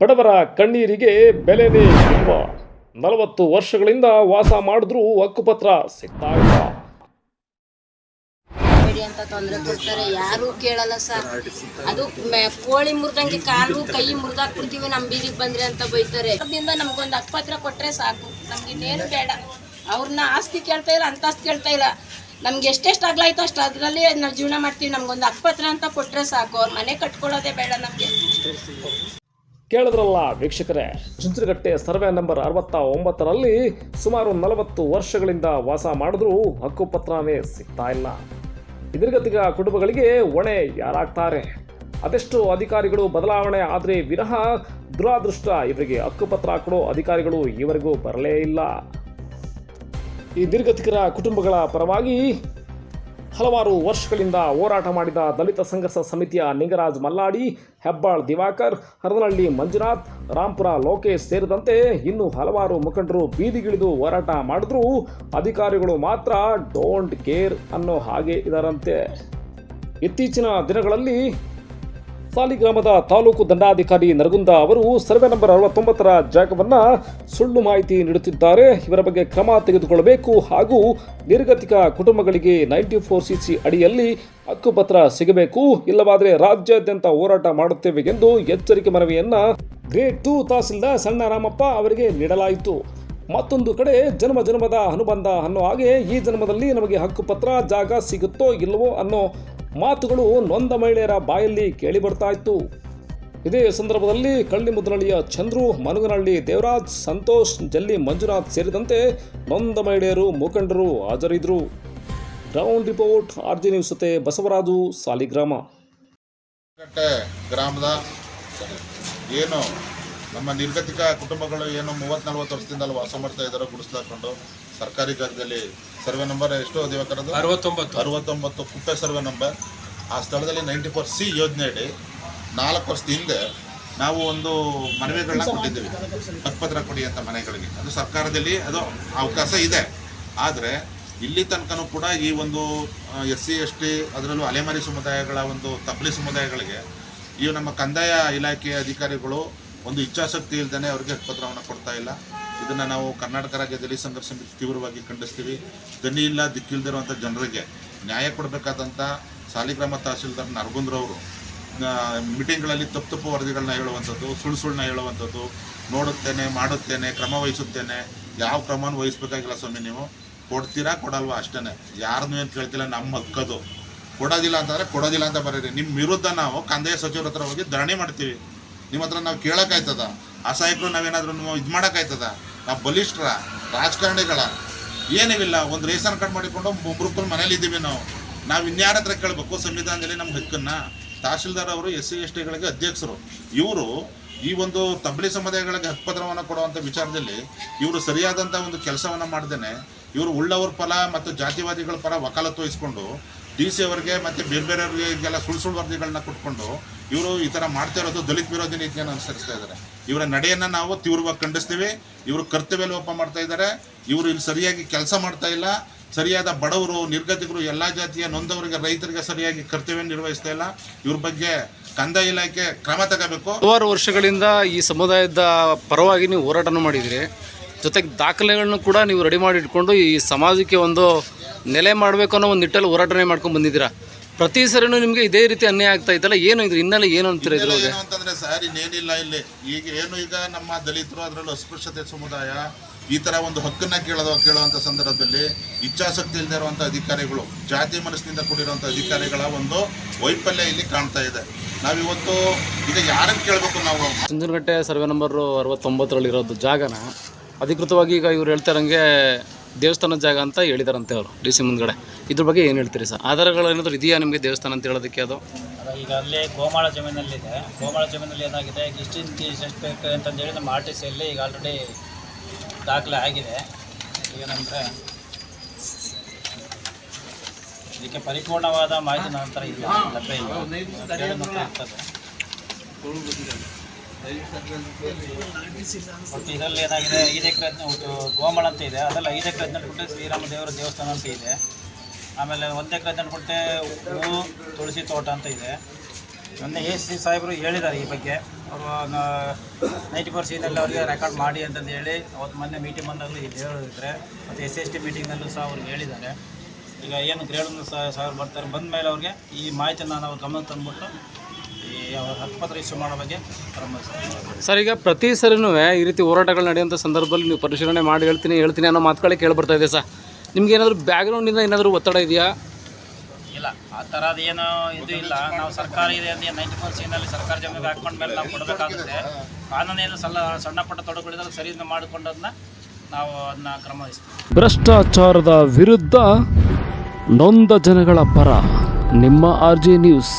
ಬಡವರ ಕಣ್ಣೀರಿಗೆ ಬೆಲೆನೇ ಇಲ್ವ ನಲವತ್ತು ವರ್ಷಗಳಿಂದ ವಾಸ ಮಾಡಿದ್ರೂ ಹಕ್ಕುಪತ್ರ ಸಿಗ್ತಾ ಇಲ್ಲ. ಅಂತ ತೊಂದರೆ ಕೊಡ್ತಾರೆ, ಯಾರು ಕೇಳಲ್ಲ ಸರ್. ಅದು ಕೋಳಿ ಮುರಿದಂಗೆ ಕಾಲು, ಕೈ ಮುರಿದಾಕ್ಬಿಡ್ತೀವಿ ನಮ್ಮ ಬೀದಿಗೆ ಬಂದ್ರೆ ಅಂತ ಬೈತಾರೆ. ಅದರಿಂದ ನಮ್ಗೊಂದು ಅಕ್ಪತ್ರ ಕೊಟ್ರೆ ಸಾಕು. ನಮ್ಗೆ ಇನ್ನೇನು ಬೇಡ. ಅವ್ರನ್ನ ಆಸ್ತಿ ಕೇಳ್ತಾ ಇಲ್ಲ, ಅಂತಸ್ತು ಕೇಳ್ತಾ ಇಲ್ಲ. ನಮ್ಗೆ ಎಷ್ಟೆಷ್ಟು ಆಗ್ಲಾಯ್ತು ಅಷ್ಟು ಅದರಲ್ಲಿ ನಾವು ಜೀವನ ಮಾಡ್ತೀವಿ. ನಮ್ಗೊಂದು ಅಕ್ಪತ್ರ ಅಂತ ಕೊಟ್ರೆ ಸಾಕು. ಅವ್ರ ಮನೆ ಕಟ್ಕೊಳ್ಳೋದೇ ಬೇಡ ನಮಗೆ. ಕೇಳಿದ್ರಲ್ಲ ವೀಕ್ಷಕರೇ ಚುಂಚನಗಟ್ಟೆ ಸರ್ವೆ ನಂಬರ್ ಅರವತ್ತ ಒಂಬತ್ತರಲ್ಲಿ ಸುಮಾರು ನಲವತ್ತು ವರ್ಷಗಳಿಂದ ವಾಸ ಮಾಡಿದ್ರೂ ಹಕ್ಕುಪತ್ರನೇ ಸಿಗ್ತಾ ಇಲ್ಲ. ಇದರ್ಗತಿಗ ಕುಟುಂಬಗಳಿಗೆ ಹೊಣೆ ಯಾರಾಗ್ತಾರೆ? ಅದೆಷ್ಟು ಅಧಿಕಾರಿಗಳು ಬದಲಾವಣೆ ಆದರೆ ವಿನಃ ದುರಾದೃಷ್ಟ, ಇವರಿಗೆ ಹಕ್ಕುಪತ್ರ ಕೊಡೋ ಅಧಿಕಾರಿಗಳು ಈವರೆಗೂ ಬರಲೇ ಇಲ್ಲ. ಈ ದೀರ್ಘತಿಕರ ಕುಟುಂಬಗಳ ಪರವಾಗಿ ಹಲವಾರು ವರ್ಷಗಳಿಂದ ಹೋರಾಟ ಮಾಡಿದ ದಲಿತ ಸಂಘರ್ಷ ಸಮಿತಿಯ ನಿಂಗರಾಜ್ ಮಲ್ಲಾಡಿ, ಹೆಬ್ಬಾಳ್ ದಿವಾಕರ್, ಹರದನಹಳ್ಳಿ ಮಂಜುನಾಥ್ ರಾಂಪುರ ಲೋಕೇಶ್ ಸೇರಿದಂತೆ ಇನ್ನು ಹಲವಾರು ಮುಖಂಡರು ಬೀದಿಗಿಳಿದು ಹೋರಾಟ ಮಾಡಿದ್ರೂ ಅಧಿಕಾರಿಗಳು ಮಾತ್ರ ಡೋಂಟ್ ಕೇರ್ ಅನ್ನೋ ಹಾಗೆ ಇದರಂತೆ. ಇತ್ತೀಚಿನ ದಿನಗಳಲ್ಲಿ ಸಾಲಿಗ್ರಾಮದ ತಾಲೂಕು ದಂಡಾಧಿಕಾರಿ ನರಗುಂದ ಅವರು ಸರ್ವೆ ನಂಬರ್ ಅರವತ್ತೊಂಬತ್ತರ ಜಾಗವನ್ನು ಸುಳ್ಳು ಮಾಹಿತಿ ನೀಡುತ್ತಿದ್ದಾರೆ. ಇವರ ಬಗ್ಗೆ ಕ್ರಮ ತೆಗೆದುಕೊಳ್ಳಬೇಕು ಹಾಗೂ ನಿರ್ಗತಿಕ ಕುಟುಂಬಗಳಿಗೆ ನೈಂಟಿ ಫೋರ್ ಸಿ ಸಿ ಅಡಿಯಲ್ಲಿ ಹಕ್ಕುಪತ್ರ ಸಿಗಬೇಕು. ಇಲ್ಲವಾದರೆ ರಾಜ್ಯಾದ್ಯಂತ ಹೋರಾಟ ಮಾಡುತ್ತೇವೆ ಎಂದು ಎಚ್ಚರಿಕೆ ಮನವಿಯನ್ನ ಗ್ರೇಡ್ ಟೂ ತಹಸೀಲ್ದಾರ್ ಸಣ್ಣ ರಾಮಪ್ಪ ಅವರಿಗೆ ನೀಡಲಾಯಿತು. ಮತ್ತೊಂದು ಕಡೆ ಜನ್ಮ ಜನ್ಮದ ಅನುಬಂಧ ಅನ್ನೋ ಹಾಗೆ ಈ ಜನ್ಮದಲ್ಲಿ ನಮಗೆ ಹಕ್ಕುಪತ್ರ ಜಾಗ ಸಿಗುತ್ತೋ ಇಲ್ಲವೋ ಅನ್ನೋ ಮಾತುಗಳು ನೊಂದ ಮಹಿಳೆಯರ ಬಾಯಲ್ಲಿ ಕೇಳಿ ಬರ್ತಾ ಇತ್ತು. ಇದೇ ಸಂದರ್ಭದಲ್ಲಿ ಕಳ್ಳಿಮುದ್ರಳ್ಳಿಯ ಚಂದ್ರು, ಮನುಗನಹಳ್ಳಿ ದೇವರಾಜ್, ಸಂತೋಷ್, ಜಲ್ಲಿ, ಮಂಜುನಾಥ್ ಸೇರಿದಂತೆ ನೊಂದ ಮಹಿಳೆಯರು ಮುಖಂಡರು ಹಾಜರಿದ್ದರು. ಗ್ರೌಂಡ್ ರಿಪೋರ್ಟ್, ಆರ್ಜಿ ನ್ಯೂಸ್ ಜೊತೆ ಬಸವರಾಜು, ಸಾಲಿಗ್ರಾಮ. ಗ್ರಾಮದ ಏನು ನಮ್ಮ ನಿರ್ಗತಿಕ ಕುಟುಂಬಗಳು ಏನು ಮೂವತ್ತು ನಲ್ವತ್ತು ವರ್ಷದಿಂದ ವಾಸ ಮಾಡ್ತಾ ಇದ್ದಾರೆ ಗುಡಿಸ್ಲಾಕೊಂಡು ಸರ್ಕಾರಿ ಜಾಗದಲ್ಲಿ ಸರ್ವೆ ನಂಬರ್ ಎಷ್ಟು ದಿವಕರದು ಅರವತ್ತೊಂಬತ್ತು. ಅರವತ್ತೊಂಬತ್ತು ಕುಪ್ಪೆ ಸರ್ವೆ ನಂಬರ್. ಆ ಸ್ಥಳದಲ್ಲಿ ನೈಂಟಿ ಫೋರ್ ಸಿ ಯೋಜನೆಯಡಿ ನಾಲ್ಕು ವರ್ಷದ ಹಿಂದೆ ನಾವು ಒಂದು ಮನವಿಗಳನ್ನ ಕೊಟ್ಟಿದ್ದೀವಿ. ಹಕ್ಕುಪತ್ರ ಕೊಡಿ ಅಂತ ಮನೆಗಳಿಗೆ ಅದು ಸರ್ಕಾರದಲ್ಲಿ ಅದು ಅವಕಾಶ ಇದೆ. ಆದರೆ ಇಲ್ಲಿ ತನಕನೂ ಕೂಡ ಈ ಒಂದು ಎಸ್ ಸಿ ಎಸ್ ಟಿ ಅದರಲ್ಲೂ ಅಲೆಮಾರಿ ಸಮುದಾಯಗಳ ಒಂದು ತಬ್ಲಿ ಸಮುದಾಯಗಳಿಗೆ ಈ ನಮ್ಮ ಕಂದಾಯ ಇಲಾಖೆಯ ಅಧಿಕಾರಿಗಳು ಒಂದು ಇಚ್ಛಾಶಕ್ತಿ ಇಲ್ದೇ ಅವರಿಗೆ ಹಕ್ಕುಪತ್ರವನ್ನು ಕೊಡ್ತಾ ಇಲ್ಲ. ಇದನ್ನು ನಾವು ಕರ್ನಾಟಕ ರಾಜ್ಯದಲ್ಲಿ ಸಂಘರ್ಷ ತೀವ್ರವಾಗಿ ಖಂಡಿಸ್ತೀವಿ. ದನಿ ಇಲ್ಲ ದಿಕ್ಕಿಲ್ದಿರುವಂಥ ಜನರಿಗೆ ನ್ಯಾಯ ಕೊಡಬೇಕಾದಂಥ ಸಾಲಿಗ್ರಾಮ ತಹಸೀಲ್ದಾರ್ ನರಗುಂದ್ರವರು ಮೀಟಿಂಗ್ಗಳಲ್ಲಿ ತಪ್ಪು ತಪ್ಪು ವರದಿಗಳನ್ನ ಹೇಳುವಂಥದ್ದು, ಸುಳ್ಳು ಸುಳ್ಳನ್ನ ಹೇಳುವಂಥದ್ದು, ನೋಡುತ್ತೇನೆ, ಮಾಡುತ್ತೇನೆ, ಕ್ರಮ ವಹಿಸುತ್ತೇನೆ, ಯಾವ ಕ್ರಮವನ್ನು ವಹಿಸ್ಬೇಕಾಗಿಲ್ಲ ಸ್ವಾಮಿ ನೀವು. ಕೊಡ್ತೀರಾ, ಕೊಡಲ್ವಾ? ಅಷ್ಟೇ ಯಾರನ್ನೂ ಏನು ಕೇಳ್ತಿಲ್ಲ, ನಮ್ಮ ಹಕ್ಕದು. ಕೊಡೋದಿಲ್ಲ ಅಂತಂದರೆ ಕೊಡೋದಿಲ್ಲ ಅಂತ ಬರೀರಿ. ನಿಮ್ಮ ವಿರುದ್ಧ ನಾವು ಕಂದಾಯ ಸಚಿವರ ಹತ್ರ ಹೋಗಿ ಧರಣಿ ಮಾಡ್ತೀವಿ. ನಿಮ್ಮ ಹತ್ರ ನಾವು ಕೇಳೋಕ್ಕಾಯ್ತದ? ಅಸಹಾಯಕರು ನಾವೇನಾದರೂ ಇದು ಮಾಡೋಕ್ಕಾಯ್ತದ? ನಾವು ಬಲಿಷ್ಠರ ರಾಜಕಾರಣಿಗಳ ಏನಿವಿಲ್ಲ, ಒಂದು ರೇಷನ್ ಕಾರ್ಡ್ ಮಾಡಿಕೊಂಡು ಒಬ್ರು ಮನೇಲಿ ಇದ್ದೀವಿ ನಾವು. ನಾವು ಇನ್ಯಾರ ಹತ್ರ ಕೇಳಬೇಕು? ಸಂವಿಧಾನದಲ್ಲಿ ನಮ್ಮ ಹಕ್ಕನ್ನು ತಹಶೀಲ್ದಾರ್ ಅವರು ಎಸ್ ಸಿ ಎಸ್ ಟಿಗಳಿಗೆ ಅಧ್ಯಕ್ಷರು. ಇವರು ಈ ಒಂದು ತಬ್ಲಿ ಸಮುದಾಯಗಳಿಗೆ ಹಕ್ಕುಪತ್ರವನ್ನು ಕೊಡುವಂಥ ವಿಚಾರದಲ್ಲಿ ಇವರು ಸರಿಯಾದಂಥ ಒಂದು ಕೆಲಸವನ್ನು ಮಾಡ್ದೇನೆ. ಇವರು ಉಳ್ಳವ್ರ ಪರ ಮತ್ತು ಜಾತಿವಾದಿಗಳ ಪರ ವಕಾಲತ್ತು ವಹಿಸ್ಕೊಂಡು ಡಿ ಸಿ ಅವರಿಗೆ ಮತ್ತು ಬೇರೆ ಬೇರೆಯವರಿಗೆಲ್ಲ ಸುಳ್ಳು ಸುಳ್ಳು ವರದಿಗಳನ್ನ ಕೊಟ್ಕೊಂಡು ಇವರು ಈ ಥರ ಮಾಡ್ತಾ ಇರೋದು ದಲಿತ ವಿರೋಧಿ ನೀತಿಯನ್ನು ಅನುಸರಿಸ್ತಾ ಇದ್ದಾರೆ. ಇವರ ನಡೆಯನ್ನು ನಾವು ತೀವ್ರವಾಗಿ ಖಂಡಿಸ್ತೀವಿ. ಇವರು ಕರ್ತವ್ಯ ಲೋಪ ಮಾಡ್ತಾ ಇದ್ದಾರೆ. ಇವರು ಇಲ್ಲಿ ಸರಿಯಾಗಿ ಕೆಲಸ ಮಾಡ್ತಾ ಇಲ್ಲ. ಸರಿಯಾದ ಬಡವರು, ನಿರ್ಗತಿಕರು, ಎಲ್ಲ ಜಾತಿಯ ನೊಂದವರಿಗೆ, ರೈತರಿಗೆ ಸರಿಯಾಗಿ ಕರ್ತವ್ಯ ನಿರ್ವಹಿಸ್ತಾ ಇಲ್ಲ. ಇವ್ರ ಬಗ್ಗೆ ಕಂದಾಯ ಇಲಾಖೆ ಕ್ರಮ ತಗೋಬೇಕು. ಹಲವಾರು ವರ್ಷಗಳಿಂದ ಈ ಸಮುದಾಯದ ಪರವಾಗಿ ನೀವು ಹೋರಾಟನೂ ಮಾಡಿದಿರಿ. ಜೊತೆಗೆ ದಾಖಲೆಗಳನ್ನು ಕೂಡ ನೀವು ರೆಡಿ ಮಾಡಿ ಇಟ್ಕೊಂಡು ಈ ಸಮಾಜಕ್ಕೆ ಒಂದು ನೆಲೆ ಮಾಡಬೇಕು ಅನ್ನೋ ಒಂದು ನಿಟ್ಟಲ್ಲಿ ಹೋರಾಟನೆ ಮಾಡ್ಕೊಂಡು ಬಂದಿದ್ದೀರಾ? ಪ್ರತಿ ಸರಿನೂ ನಿಮಗೆ ಇದೇ ರೀತಿ ಅನ್ಯಾಯ ಆಗ್ತಾ ಇತ್ತಲ್ಲ? ಏನು ಇದ್ರ? ಹಿನ್ನೆಲೆ ಏನು ಅಂತೀರ ಇದ್ರ ಬಗ್ಗೆ? ಅಂತಂದ್ರೆ ಸರ್ ಇನ್ನೇನಿಲ್ಲ ಇಲ್ಲಿ. ಈಗ ಏನು ಈಗ ನಮ್ಮ ದಲಿತರು ಅದರಲ್ಲೂ ಅಸ್ಪೃಶ್ಯತೆ ಸಮುದಾಯ ಈ ಥರ ಒಂದು ಹಕ್ಕನ್ನ ಕೇಳೋದು ಕೇಳುವಂಥ ಸಂದರ್ಭದಲ್ಲಿ ಇಚ್ಛಾಶಕ್ತಿ ಇಲ್ಲದೆ ಇರುವಂಥ ಅಧಿಕಾರಿಗಳು ಜಾತಿ ಮನಸ್ಸಿನಿಂದ ಕೂಡಿರುವಂಥ ಅಧಿಕಾರಿಗಳ ಒಂದು ವೈಫಲ್ಯ ಇಲ್ಲಿ ಕಾಣ್ತಾ ಇದೆ. ನಾವಿವತ್ತು ಈಗ ಯಾರನ್ನು ಕೇಳಬೇಕು ನಾವು? ಚುಂಚನಗಟ್ಟೆ ಸರ್ವೆ ನಂಬರು ಅರವತ್ತೊಂಬತ್ತರಲ್ಲಿರೋದು ಜಾಗನ. ಅಧಿಕೃತವಾಗಿ ಈಗ ಇವ್ರು ಹೇಳ್ತಾರಂಗೆ ದೇವಸ್ಥಾನ ದೇವಸ್ಥಾನದ ಜಾಗ ಅಂತ ಹೇಳಿದಾರಂತೆ ಅವರು ಡಿ ಸಿ ಮುಂದ್ಗಡೆ. ಇದ್ರ ಬಗ್ಗೆ ಏನು ಹೇಳ್ತೀರಿ ಸರ್? ಆಧಾರಗಳು ಏನಾದರೂ ಇದೆಯಾ ನಿಮಗೆ ದೇವಸ್ಥಾನ ಅಂತ ಹೇಳೋದಕ್ಕೆ ಅದು? ಈಗ ಅಲ್ಲಿ ಗೋಮಾಳ ಜಮೀನಲ್ಲಿದೆ. ಗೋಮಾಳ ಜಮೀನಲ್ಲಿ ಏನಾಗಿದೆ ಈಗ ಎಷ್ಟು ಬೇಕು ಅಂತಂದೇಳಿ ನಮ್ಮ ಆರ್ ಟಿ ಸಿಯಲ್ಲಿ ಈಗ ಆಲ್ರೆಡಿ ದಾಖಲೆ ಆಗಿದೆ. ಏನಂದರೆ ಇದಕ್ಕೆ ಪರಿಪೂರ್ಣವಾದ ಮಾಹಿತಿ ನಂತರ ಇಲ್ಲ ಲಭ್ಯ ಇಲ್ಲ. ಮತ್ತು ಇದರಲ್ಲಿ ಏನಾಗಿದೆ? ಐದು ಎಕರೆ ಗೋಮಳ ಅಂತ ಇದೆ. ಅದೆಲ್ಲ ಐದು ಎಕರೆ ಹದಿನೆಂಟು ಶ್ರೀರಾಮ ದೇವರ ದೇವಸ್ಥಾನ ಅಂತ ಇದೆ. ಆಮೇಲೆ ಒಂದು ಎಕರೆ ಹದಿನೆಂಟು ಹೂವು ತುಳಸಿ ತೋಟ ಅಂತ ಇದೆ. ಮೊನ್ನೆ ಎ ಸಿ ಸಾಹೇಬರು ಹೇಳಿದ್ದಾರೆ ಈ ಬಗ್ಗೆ. ಅವರು ನೈಂಟಿ ಫೋರ್ ಸೀನಲ್ಲಿ ಅವ್ರಿಗೆ ರೆಕಾರ್ಡ್ ಮಾಡಿ ಅಂತಂದು ಹೇಳಿ, ಅವತ್ತು ಮೊನ್ನೆ ಮೀಟಿಂಗ್ ಬಂದಾಗಲೂ ಇಲ್ಲಿ ಹೇಳಿದ್ರೆ. ಮತ್ತು ಎಸ್ ಎಸ್ ಟಿ ಮೀಟಿಂಗ್ನಲ್ಲೂ ಸಹ ಅವ್ರಿಗೆ ಹೇಳಿದ್ದಾರೆ. ಈಗ ಏನು ಗ್ರೇಡ್ ಸಹ ಬರ್ತಾರೆ. ಬಂದ ಮೇಲೆ ಅವ್ರಿಗೆ ಈ ಮಾಹಿತಿಯನ್ನು ನಾವು ಗಮನಕ್ಕೆ ತಂದುಬಿಟ್ಟು ಬಗ್ಗೆ ಸರ್ ಈಗ ಪ್ರತಿ ಸರಿನೂ ಈ ರೀತಿ ಹೋರಾಟಗಳು ನಡೆಯುವಂಥ ಸಂದರ್ಭದಲ್ಲಿ ನೀವು ಪರಿಶೀಲನೆ ಮಾಡಿ ಹೇಳ್ತೀನಿ ಹೇಳ್ತೀನಿ ಅನ್ನೋ ಮಾತುಗಳೇ ಕೇಳಿ ಬರ್ತಾ ಇದೆ ಸರ್. ನಿಮ್ಗೆ ಏನಾದರೂ ಬ್ಯಾಕ್ಗ್ರೌಂಡಿಂದ ಏನಾದರೂ ಒತ್ತಡ ಇದೆಯಾ? ಇಲ್ಲ ಆ ಥರದ ಏನು ಇದು ಇಲ್ಲ. ನಾವು ಸರ್ಕಾರ ಇದೆ ಅಂದರೆ ನೈಂಟಿ ಫೋರ್ ಸಿನಲ್ಲಿ ಸರ್ಕಾರ ಜಮೀನಿಗೆ ಹಾಕೊಂಡ್ಮೇಲೆ ನಾವು ಕೊಡಬೇಕಾಗುತ್ತೆ. ಕಾನೂನೇನು ಸಲ್ಲ ಸಣ್ಣ ಪಟ್ಟ ತೊಡಗುಗಳಿದ್ರೆ ಸರಿ ಮಾಡಿಕೊಂಡದನ್ನ ನಾವು ಅದನ್ನ ಕ್ರಮ ವಹಿಸ್ತೀವಿ ಭ್ರಷ್ಟಾಚಾರದ ವಿರುದ್ಧ ನೊಂದ ಜನಗಳ ಪರ ನಿಮ್ಮ ಆರ್ ಜೆ ನ್ಯೂಸ್.